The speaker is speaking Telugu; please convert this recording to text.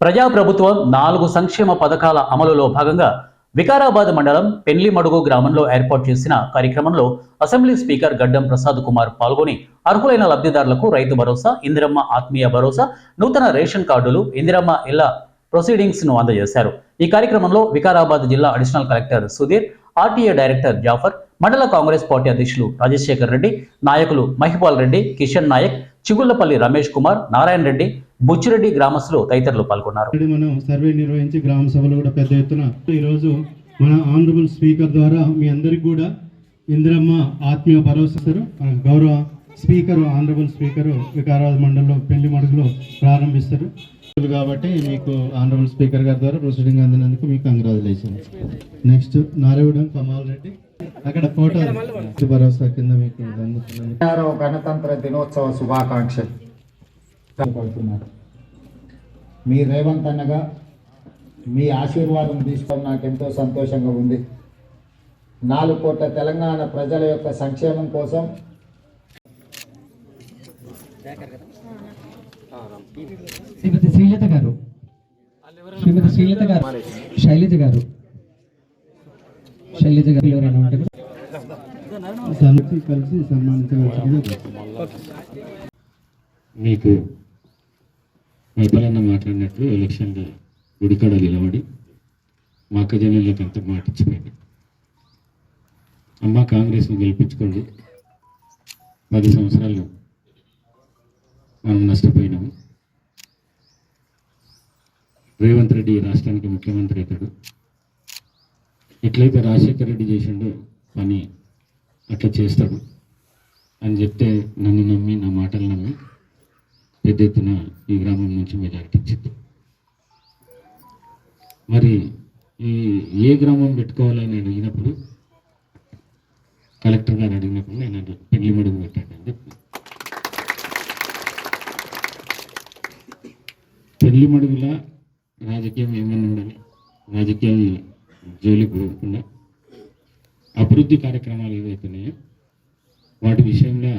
ప్రజాప్రభుత్వం నాలుగు సంక్షేమ పథకాల అమలులో భాగంగా వికారాబాద్ మండలం పెండ్లిమడుగు గ్రామంలో ఏర్పాటు చేసిన కార్యక్రమంలో అసెంబ్లీ స్పీకర్ గడ్డం ప్రసాద్ కుమార్ పాల్గొని అర్హులైన లబ్ధిదారులకు రైతు భరోసా ఇందిరమ్మ ఆత్మీయ భరోసా నూతన రేషన్ కార్డులు ఇందిరమ్మ ఇళ్ళ ప్రొసీడింగ్స్ను అందజేశారు. ఈ కార్యక్రమంలో వికారాబాద్ జిల్లా additional collector Sudheer RTA director Jafar మండల కాంగ్రెస్ పార్టీ అధ్యక్షులు రాజశేఖర్ రెడ్డి నాయకులు మహిపాల్ రెడ్డి కిషన్ నాయక్ చిగుళ్ళపల్లి రమేష్ కుమార్ నారాయణ రెడ్డి బుచ్చిరెడ్డి గ్రామస్తులు తదితరులు పాల్గొన్నారు. మనం సర్వే నిర్వహించి గ్రామ సభలు కూడా పెద్ద ఎత్తున ఈరోజు మన ఆనరబుల్ స్పీకర్ ద్వారా మీ అందరికి కూడా ఇందిరమ్మ ఆత్మీయ భరోసా ఇస్తారు. మన గౌరవ స్పీకర్ ఆనరబుల్ స్పీకర్ వికారాబాద్ మండలంలో పెళ్ళి మడుగులో ప్రారంభిస్తారు. కాబట్టి మీకు ఆనరబుల్ స్పీకర్ గారి ద్వారా ప్రొసీడింగ్ అందినందుకు మీకు కంగ్రాచులేషన్ నెక్స్ట్ నారాయణ కమాల్ రెడ్డి అక్కడ ఫోటో. భరోసా కింద మీకు గణతంత్ర దినోత్సవ శుభాకాంక్షలు. పడుతున్నారు మీ రేవంత్ అన్నగా మీ ఆశీర్వాదం తీసుకోవడం నాకు ఎంతో సంతోషంగా ఉంది. నాలుగు కోట్ల తెలంగాణ ప్రజల యొక్క సంక్షేమం కోసం శ్రీమతి శ్రీలత గారు. శ్రీమతి శ్రీలత గారు. శైలజ గారు. శైలజ గారు ఎవరైనా ఉంటే కలిసి సన్మానించవలసిందిగా మీకు వైఫలన్న మాట్లాడినట్లు ఎలక్షన్లో గుడికాడ నిలబడి మా అక్క జనులకు అంత మాట ఇచ్చిపోయింది. అమ్మ కాంగ్రెస్ని గెలిపించుకోండి. పది సంవత్సరాలు మనం నష్టపోయినాము. రేవంత్ రెడ్డి రాష్ట్రానికి ముఖ్యమంత్రి అవుతాడు. ఎట్లయితే రాజశేఖర రెడ్డి చేసిండో పని అట్లా చేస్తాడు అని చెప్తే నన్ను నమ్మి నా మాటలు నమ్మి పెద్ద ఎత్తున ఈ గ్రామం నుంచి మెజార్టీ ఇచ్చింది. మరి ఈ ఏ గ్రామం పెట్టుకోవాలని అడిగినప్పుడు కలెక్టర్ గారు అడిగినప్పుడు నేను పెళ్ళి మడుగు పెట్టాను అని చెప్పి పెళ్ళి మడుగుల రాజకీయం ఏమైనా ఉండాలి? రాజకీయం జోలికి పోకుండా అభివృద్ధి కార్యక్రమాలు ఏవైతున్నాయో వాటి విషయంలో